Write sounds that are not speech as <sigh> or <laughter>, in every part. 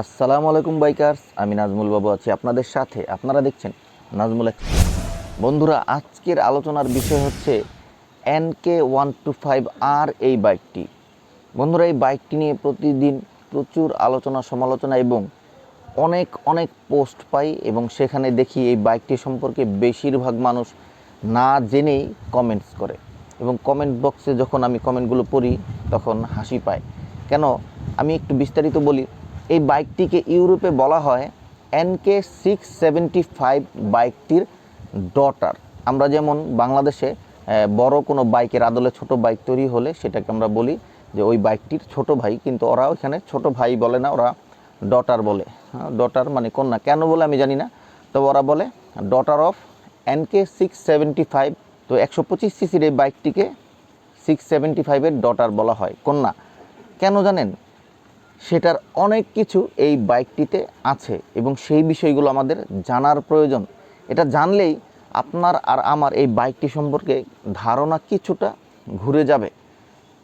আসসালামু আলাইকুম বাইকার্স, আমি নাজমুল বাবু আছি আপনাদের সাথে। আপনারা দেখছেন নাজমুল বন্ধুরা, আজকের আলোচনার বিষয় হচ্ছে এনকে ওয়ান টু ফাইভ আর এই বাইকটি। বন্ধুরা, এই বাইকটি নিয়ে প্রতিদিন প্রচুর আলোচনা, সমালোচনা এবং অনেক অনেক পোস্ট পাই এবং সেখানে দেখি এই বাইকটি সম্পর্কে বেশিরভাগ মানুষ না জেনেই কমেন্টস করে এবং কমেন্ট বক্সে যখন আমি কমেন্টগুলো পড়ি, তখন হাসি পায়। কেন? আমি একটু বিস্তারিত বলি। এই বাইকটিকে ইউরোপে বলা হয় এনকে সিক্স সেভেন্টি ফাইভ বাইকটির ডটার। আমরা যেমন বাংলাদেশে বড় কোনো বাইকের আদলে ছোট বাইক তৈরি হলে সেটাকে আমরা বলি যে ওই বাইকটির ছোট ভাই, কিন্তু ওরা ওইখানে ছোট ভাই বলে না, ওরা ডটার বলে। ডটার মানে কন্যা। কেন বলে আমি জানি না, তবে ওরা বলে daughter of NK six seventy five. তো একশো পঁচিশ সিসির এই বাইকটিকে সিক্স সেভেন্টি ফাইভের ডটার বলা হয়, কন্যা। কেন জানেন? সেটার অনেক কিছু এই বাইকটিতে আছে এবং সেই বিষয়গুলো আমাদের জানার প্রয়োজন। এটা জানলেই আপনার আর আমার এই বাইকটি সম্পর্কে ধারণা কিছুটা ঘুরে যাবে।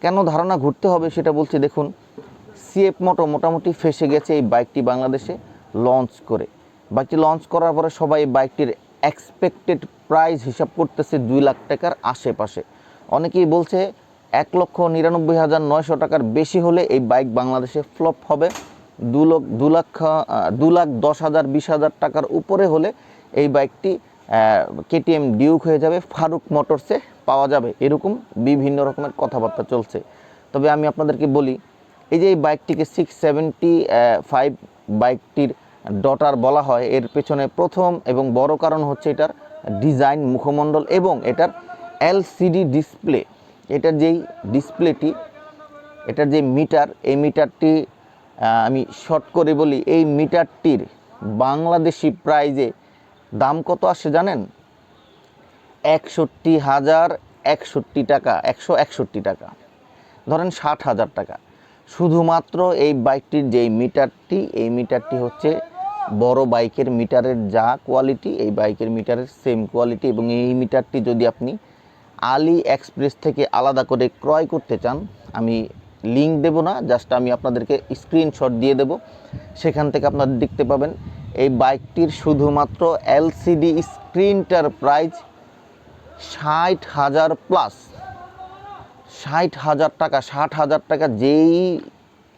কেন ধারণা ঘুরতে হবে সেটা বলছি, দেখুন সিএফ মোটো মোটামুটি ফেসে গেছে এই বাইকটি বাংলাদেশে লঞ্চ করে। বাইকটি লঞ্চ করার পরে সবাই বাইকটির এক্সপেক্টেড প্রাইস হিসাব করতেছে দুই লাখ টাকার আশেপাশে। অনেকেই বলছে এক লক্ষ নিরানব্বই হাজার নয়শো টাকার বেশি হলে এই বাইক বাংলাদেশে ফ্লপ হবে। দু লক্ষ, দু লাখ দু লাখ দশ হাজার, বিশ হাজার টাকার উপরে হলে এই বাইকটি কেটিএম ডিউক হয়ে যাবে, ফারুক মোটরসে পাওয়া যাবে। এরকম বিভিন্ন রকমের কথাবার্তা চলছে। তবে আমি আপনাদেরকে বলি, এই যে এই বাইকটিকে সিক্স সেভেন্টি ফাইভ বাইকটির ডটার বলা হয়, এর পেছনে প্রথম এবং বড় কারণ হচ্ছে এটার ডিজাইন মুখমণ্ডল এবং এটার এলসিডি ডিসপ্লে এটার যেই ডিসপ্লেটি এটার যে মিটার এই মিটারটি আমি শর্ট করে বলি, এই মিটারটির বাংলাদেশি প্রাইজে দাম কত আসে জানেন? একষট্টি হাজার একষট্টি টাকা, একশো একষট্টি টাকা। ধরেন ষাট হাজার টাকা। শুধুমাত্র এই বাইকটির যেই মিটারটি এই মিটারটি হচ্ছে বড় বাইকের মিটারের যা কোয়ালিটি এই বাইকের মিটারের সেম কোয়ালিটি এবং এই মিটারটি যদি আপনি আলি এক্সপ্রেস থেকে আলাদা করে ক্রয় করতে চান, আমি লিঙ্ক দেব না জাস্ট আমি আপনাদেরকে স্ক্রিনশট দিয়ে দেব। সেখান থেকে আপনারা দেখতে পাবেন, এই বাইকটির শুধুমাত্র এলসিডি স্ক্রিনটার প্রাইস ষাট হাজার প্লাস ষাট হাজার টাকা, ষাট হাজার টাকা যেই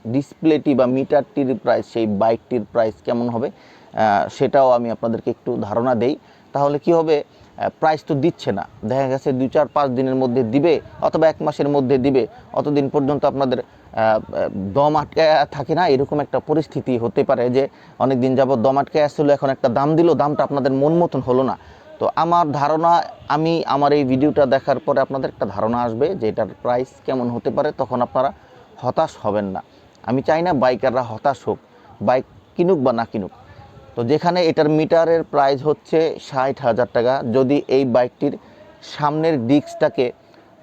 ডিসপ্লেটি বা মিটারটির প্রাইস সেই বাইকটির প্রাইস কেমন হবে সেটাও আমি আপনাদেরকে একটু ধারণা দেই। তাহলে কি হবে? প্রাইস তো দিচ্ছে না। দেখা গেছে দুই, চার, পাঁচ দিনের মধ্যে দিবে অথবা এক মাসের মধ্যে দিবে। অতদিন পর্যন্ত আপনাদের দম আটকে থাকে না? এরকম একটা পরিস্থিতি হতে পারে যে অনেক দিন যাবত দম আটকে আসছিল এখন একটা দাম দিল, দামটা আপনাদের মন মতন হলো না। তো আমার ধারণা, আমি আমার এই ভিডিওটা দেখার পরে আপনাদের একটা ধারণা আসবে যে এটার প্রাইস কেমন হতে পারে, তখন আপনারা হতাশ হবেন না। আমি চাই না বাইকাররা হতাশ হোক। বাইক কিনুক বা না কিনুক তো যেখানে এটার মিটারের প্রাইস হচ্ছে ষাট হাজার টাকা, যদি এই বাইকটির সামনের ডিস্কটাকে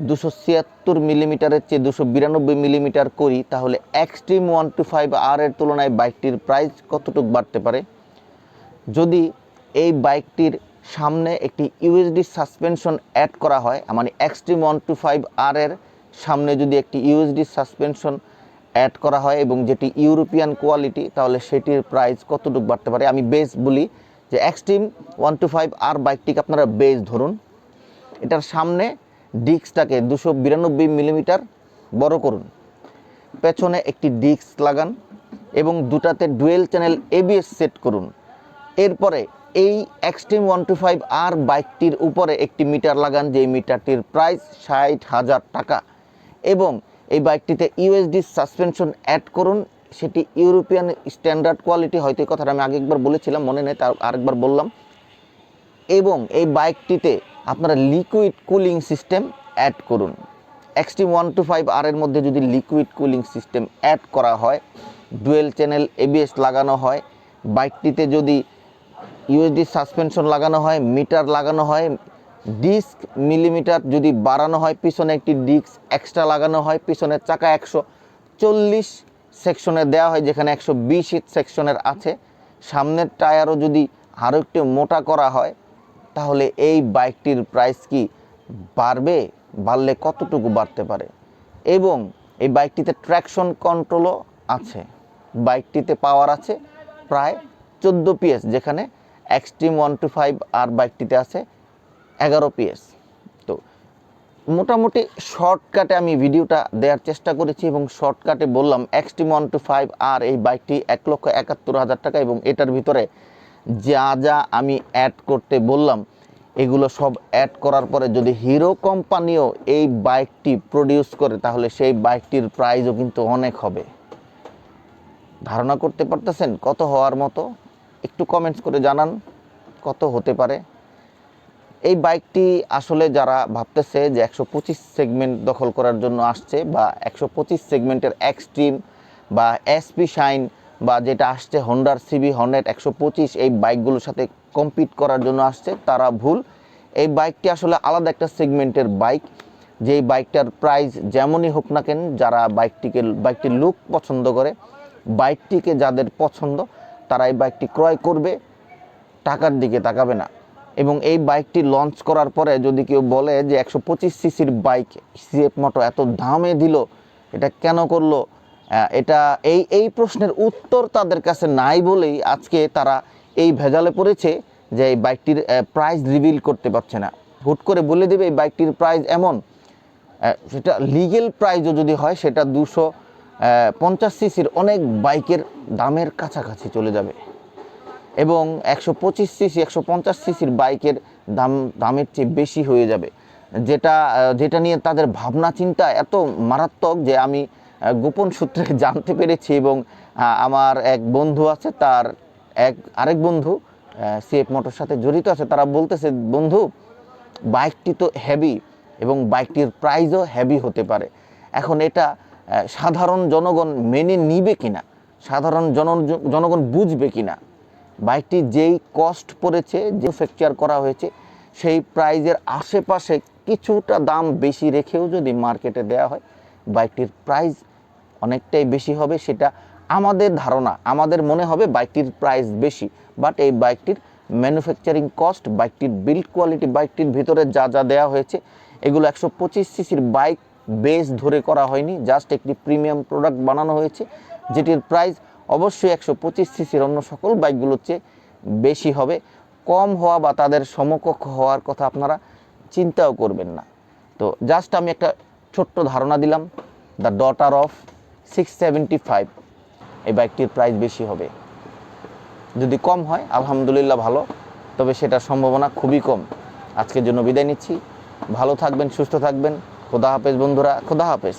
দুশো ছিয়াত্তর মিলিমিটারের চেয়ে দুশো বিরানব্বই মিলিমিটার করি, তাহলে Xtreme one two five R এর তুলনায় বাইকটির প্রাইস কতটুকু বাড়তে পারে? যদি এই বাইকটির সামনে একটি ইউএসডি সাসপেনশন অ্যাড করা হয় মানে Xtreme one two five R এর সামনে যদি একটি ইউএসডি সাসপেনশন অ্যাড করা হয় এবং যেটি ইউরোপিয়ান কোয়ালিটি তাহলে সেটির প্রাইস কতটুকু বাড়তে পারে? আমি বেস বলি যে Xtreme one two five R বাইকটিকে আপনারা বেস ধরুন। এটার সামনে ডিস্কটাকে দুশো বিরানব্বই মিলিমিটার বড় করুন। পেছনে একটি ডিস্ক লাগান এবং দুটাতে ডুয়েল চ্যানেল এবিএস সেট করুন। এরপরে এই Xtreme one two five R বাইকটির উপরে একটি মিটার লাগান যে মিটারটির প্রাইস ষাট হাজার টাকা। এবং এই বাইকটিতে ইউএসডি সাসপেনশন অ্যাড করুন। সেটি ইউরোপিয়ান স্ট্যান্ডার্ড কোয়ালিটি হয়তো এই কথাটা আমি আগে একবার বলেছিলাম, মনে নেই তার আরেকবার বললাম। এবং এই বাইকটিতে আপনারা লিকুইড কুলিং সিস্টেম অ্যাড করুন। Xtreme one two five R এর মধ্যে যদি লিকুইড কুলিং সিস্টেম অ্যাড করা হয় ডুয়েল চ্যানেল এবিএস লাগানো হয়, বাইকটিতে যদি ইউএসডি সাসপেনশন লাগানো হয় মিটার লাগানো হয় ডিস্ক মিলিমিটার যদি বাড়ানো হয়, পিছনে একটি ডিস্ক এক্সট্রা লাগানো হয় পিছনের চাকা একশো চল্লিশ সেকশনে দেওয়া হয়, যেখানে একশো বিশ সেকশনের আছে। সামনের টায়ারও যদি আরও একটু মোটা করা হয়, তাহলে এই বাইকটির প্রাইস কি বাড়বে, বাড়লে কতটুকু বাড়তে পারে? এবং এই বাইকটিতে ট্র্যাকশন কন্ট্রোলও আছে। বাইকটিতে পাওয়ার আছে প্রায় চোদ্দ পিএস যেখানে Xtreme one two five R বাইকটিতে আছে এগারো পিএস। তো মোটামুটি শর্টকাটে আমি ভিডিওটা দেওয়ার চেষ্টা করেছি এবং শর্টকাটে বললাম XT one two five R এই বাইকটি এক লক্ষ একাত্তর হাজার টাকা এবং এটার ভিতরে যা যা আমি অ্যাড করতে বললাম, এগুলো সব অ্যাড করার পরে যদি হিরো কোম্পানিও এই বাইকটি প্রডিউস করে, তাহলে সেই বাইকটির প্রাইসও কিন্তু অনেক হবে। ধারণা করতে পারতেছেন কত হওয়ার মতো? একটু কমেন্টস করে জানান, কত হতে পারে? এই বাইকটি আসলে যারা ভাবতেছে যে একশো পঁচিশ সেগমেন্ট দখল করার জন্য আসছে বা একশো পঁচিশ সেগমেন্টের এক্সট্রিম বা এসপি শাইন বা যেটা আসছে হন্ডার সিবি হন্ড্রেড একশো পঁচিশ এই বাইকগুলোর সাথে কম্পিট করার জন্য আসছে, তারা ভুল। এই বাইকটি আসলে আলাদা একটা সেগমেন্টের বাইক। যেই বাইকটার প্রাইস যেমনই হোক না কেন, যারা বাইকটিকে, বাইকটির লুক পছন্দ করে, বাইকটিকে যাদের পছন্দ, তারা এই বাইকটি ক্রয় করবে, টাকার দিকে তাকাবে না। এবং এই বাইকটি লঞ্চ করার পরে যদি কেউ বলে যে একশো পঁচিশ সিসির বাইক, সিএফ মোটো এত দামে দিল, এটা কেন করল? এটা এই এই প্রশ্নের উত্তর তাদের কাছে নাই বলেই আজকে তারা এই ভেজালে পড়েছে যে এই বাইকটির প্রাইস রিভিল করতে পারছে না। হুট করে বলে দেবে এই বাইকটির প্রাইস এমন। সেটা লিগেল প্রাইজও যদি হয়, সেটা দুশো পঞ্চাশ সিসির অনেক বাইকের দামের কাছাকাছি চলে যাবে। এবং একশো পঁচিশ সিসি একশো পঞ্চাশ সিসির বাইকের দাম, দামের চেয়ে বেশি হয়ে যাবে। যেটা যেটা নিয়ে তাদের ভাবনা, চিন্তা এত মারাত্মক যে আমি গোপন সূত্রে <laughs> জানতে পেরেছি এবং আমার এক বন্ধু আছে, তার এক, আরেক বন্ধু সিএফ মোটর সাথে জড়িত আছে, তারা বলতেছে, বন্ধু, বাইকটি তো হেভি এবং বাইকটির প্রাইজও হেভি হতে পারে। এখন এটা সাধারণ জনগণ মেনে নিবে কিনা? সাধারণ জন, জনগণ বুঝবে কিনা? বাইকটি যেই কস্ট পড়েছে, যে ফ্যাকচার করা হয়েছে, সেই প্রাইজের আশেপাশে কিছুটা দাম বেশি রেখেও যদি মার্কেটে দেওয়া হয়, বাইকটির প্রাইস অনেকটাই বেশি হবে সেটা আমাদের ধারণা। আমাদের মনে হবে বাইকটির প্রাইস বেশি বাট এই বাইকটির ম্যানুফ্যাকচারিং কস্ট বাইকটির বিল্ড কোয়ালিটি বাইকটির ভিতরে যা যা দেওয়া হয়েছে, এগুলো একশো পঁচিশ সিসির বাইক বেস ধরে করা হয়নি জাস্ট একটি প্রিমিয়াম প্রোডাক্ট বানানো হয়েছে, যেটির প্রাইস অবশ্যই একশো পঁচিশ সিসির অন্য সকল বাইকগুলোর চেয়ে বেশি হবে। কম হওয়া বা তাদের সমকক্ষ হওয়ার কথা আপনারা চিন্তাও করবেন না। তো জাস্ট আমি একটা ছোট্ট ধারণা দিলাম the daughter of six seventy five এই বাইকটির প্রাইস বেশি হবে। যদি কম হয়, আলহামদুলিল্লাহ ভালো, তবে সেটার সম্ভাবনা খুবই কম। আজকের জন্য বিদায় নিচ্ছি। ভালো থাকবেন, সুস্থ থাকবেন। খোদা হাফেজ বন্ধুরা, খোদা হাফেজ।